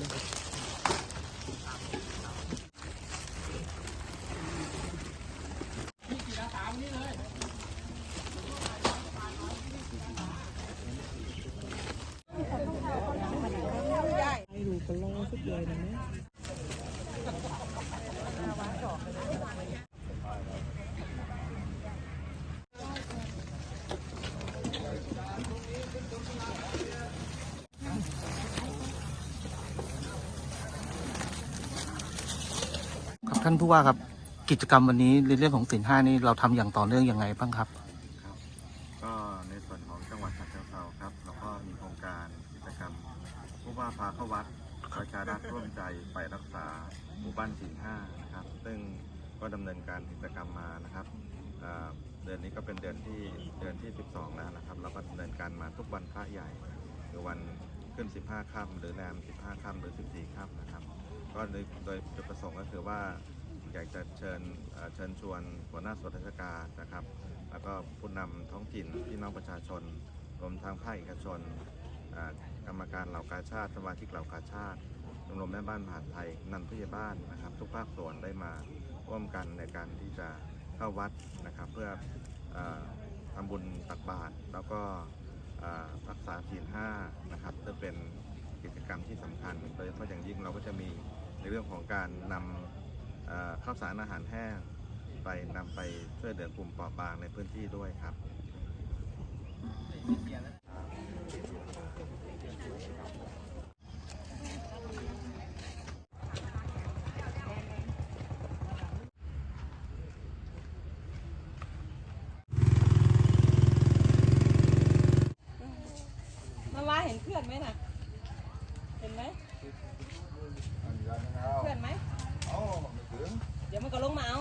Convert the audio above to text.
ห้ดูกันล่อสุดเลยนะเนี่ย ท่านผู้ว่าครับกิจกรรมวันนี้ในเรื่องของสินห้านี่เราทำอย่างต่อเนื่องยังไงบ้างครับ ก็ในส่วนของจังหวัดฉะเชิงเทราครับเราก็มีโครงการกิจกรรมผู้ว่าพาเข้าวัดประชารัฐร่วมใจไปรักษาหมู่บ้านสี่ห้านะครับ ซึ่งก็ดำเนินการกิจกรรมมานะครับเดือนนี้ก็เป็นเดือนที่เดือนที่ 12 แล้วนะครับเราก็ดำเนินการมาทุกวันพระใหญ่คือวันขึ้น 15 ค่ำหรือแรม 15 ค่ำหรือ 14 ค่ำนะครับ ก็โดยโดยจุดประสงค์ก็คือว่าอยากจะเชิญเชิญชวนหัวหน้าส่วนราชการนะครับ แล้วก็ผู้นำท้องถิ่นพี่น้องประชาชน รวมทั้งภาคเอกชนกรรมการเหล่ากาชาติสมาชิกเหล่ากาชาติชมรมแม่บ้านมหาไทยนันผู้ใหญ่บ้านนะครับ ทุกภาคส่วนได้มาร่วมกันในการที่จะเข้าวัดนะครับ เพื่ออทำบุญตักบาตรแล้วก็รักษาศีลห้านะครับจะเป็นกิจกรรมที่สำคัญโดยเฉพาะอย่างยิ่งเราก็จะมี ในเรื่องของการนำข้าวสารอาหารแห้งไปนำไปช่วยเหลือกลุ่มเปราะบางในพื้นที่ด้วยครับ เพื่อนไหมเอ้าไม่ถึง เดี๋ยวมันก็ลงมาเอา